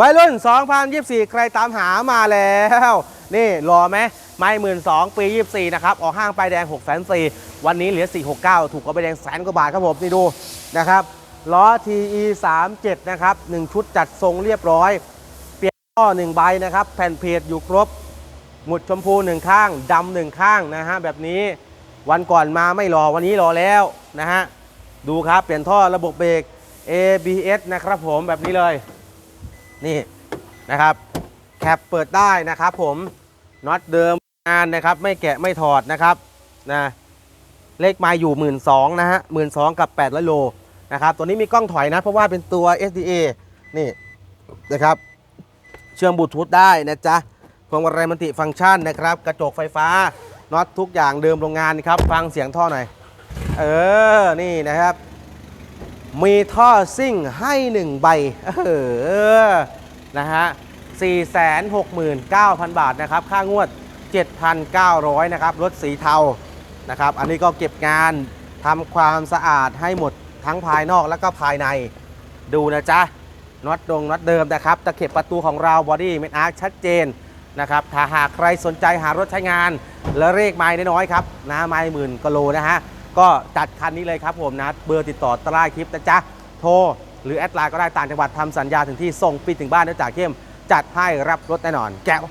วัยรุ่น 2024 ใครตามหามาแล้ว นี่รอไหมไม่หมื่นสองปี 24 นะครับ ออกห้างไปแดง6 4 0 0 0วันนี้เหลือ 469 ถูกกว่าไปแดงแสนกว่าบาทครับผม นี่ดูนะครับล้อ TE 37นะครับ 1 ชุดจัดทรงเรียบร้อย เปลี่ยนล้อ1ใบนะครับ แผ่นเพจอยู่ครบ หมุดชมพูหนึ่งข้างดำหนึ่งข้างนะฮะแบบนี้วันก่อนมาไม่รอวันนี้รอแล้วนะฮะดูครับเปลี่ยนท่อระบบเบรก ABS นะครับผมแบบนี้เลย นี่นะครับแคปเปิดได้นะครับผมน็อตเดิมงานนะครับไม่แกะไม่ถอดนะครับนะเลขมาอยู่1 2ื่นนะฮะหมื่นสกับ800โลนะครับตัวนี้มีกล้องถอยนะ เพราะว่าเป็นตัว SDA นี่นะครับเชื่อมบลูทูธได้นะจ๊ะพวงมาลัยมันติฟังก์ชันนะครับ กระจกไฟฟ้าน็อตทุกอย่างเดิมโรงงานครับ ฟังเสียงท่อหน่อย เออ นี่นะครับ มีท่อซิ่งให้ 1 ใบ เออ นะฮะ 469,000 บาทนะครับ ค่างวด 7,900 นะครับ รถสีเทา นะครับ อันนี้ก็เก็บงานทำความสะอาดให้หมดทั้งภายนอกแล้วก็ภายใน ดูนะจ๊ะ น็อตดงน็อตเดิมนะครับ ตะเข็บประตูของเราบอดี้เมทอาร์ชัดเจนนะครับ ถ้าหากใครสนใจหารถใช้งาน และเลขไม้น้อยๆครับนะไม้หมื่นกโลนะฮะ ก็จัดคันนี้เลยครับผมนะ เบอร์ติดต่อใต้คลิปนะจ๊ะ โทร หรือแอดไลน์ก็ได้ต่างจังหวัดทำสัญญาถึงที่ส่งปิดถึงบ้านด้วยจ่าเข้มจัดให้รับรถแน่นอนแก้ว